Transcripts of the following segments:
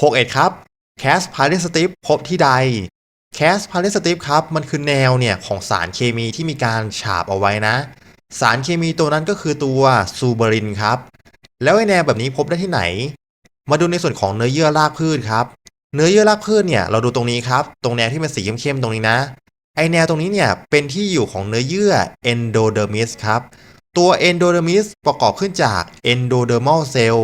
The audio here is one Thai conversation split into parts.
61 ครับ Cas p a r i s t i p พบที่ใด Cas p a r i s t i p ครับ มันคือแนวเนี่ยของสารเคมีที่มีการฉาบเอาไว้นะ สารเคมีตัวนั้นก็คือตัวซูเบรินครับ แล้วไอแนวแบบนี้พบได้ที่ไหน มาดูในส่วนของเนื้อเยื่อรากพืชครับ เนื้อเยื่อรากพืชเนี่ยเราดูตรงนี้ครับ ตรงแนวที่เป็นสีเข้มๆตรงนี้นะ ไอแนวตรงนี้เนี่ยเป็นที่อยู่ของเนื้อเยื่อ endodermis ครับ ตัว endodermis ประกอบขึ้นจาก endodermal cell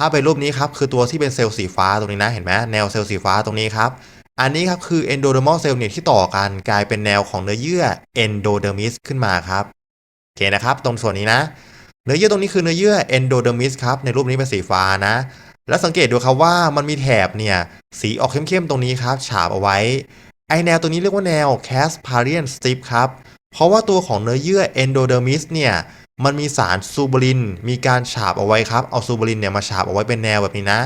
ถ้าเป็นรูปนี้ครับคือตัวที่เป็นเซลล์สีฟ้าตรงนี้นะเห็นไหมแนวเซลล์สีฟ้าตรงนี้ครับอันนี้ครับคือ endodermal cell เนี่ยที่ต่อกันกลายเป็นแนวของเนื้อเยื่อ endodermis ขึ้นมาครับโอเคนะครับ ตรงส่วนนี้นะ เนื้อเยื่อตรงนี้คือเนื้อเยื่อ endodermis ครับในรูปนี้เป็นสีฟ้านะ แล้วสังเกตดูครับว่ามันมีแถบเนี่ยสีออกเข้มๆตรงนี้ครับฉาบเอาไว้ ไอแนวตัวนี้เรียกว่าแนว Casparian strip ครับเพราะว่าตัวของเนื้อเยื่อ endodermis เนี่ย มันมีสารซูบอริน มีการฉาบเอาไว้ครับ เอาซูบอรินเนี่ยมาฉาบเอาไว้เป็นแนวแบบนี้นะ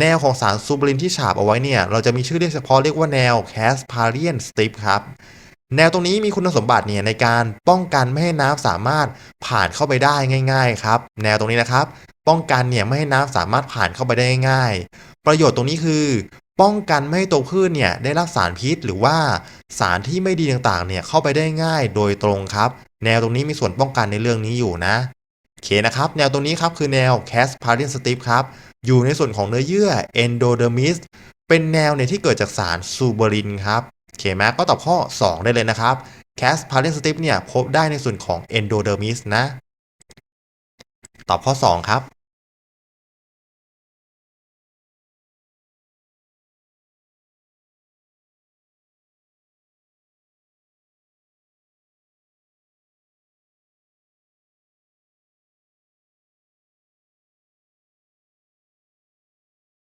แนวของสารซูบอรินที่ฉาบเอาไว้เนี่ย เราจะมีชื่อเรียกเฉพาะเรียกว่าแนว Casparian strip ครับ แนวตรงนี้มีคุณสมบัติเนี่ยในการป้องกันไม่ให้น้ำสามารถผ่านเข้าไปได้ง่าย ๆ ครับ แนวตรงนี้นะครับ ป้องกันเนี่ยไม่ให้น้ำสามารถผ่านเข้าไปได้ง่ายประโยชน์ตรงนี้คือ ป้องกันไม่ให้ตัวพืชเนี่ยได้รับสารพิษ หรือว่าสารที่ไม่ดีต่างๆเนี่ยเข้าไปได้ง่ายโดยตรงครับ แนวตรงนี้มีส่วนป้องกันในเรื่องนี้อยู่นะโอเคนะครับ แนวตรงนี้ครับคือแนว cas p a r i n strip ครับ อยู่ในส่วนของเนื้อเยื่อ endodermis เป็นแนวเนี่ยที่เกิดจากสารซูเบอรินครับโอเคไหมก็ตอบข้อ 2 ได้เลยนะครับ cas p a r i n strip เนี่ยพบได้ในส่วนของ endodermis นะ ตอบข้อ 2 ครับ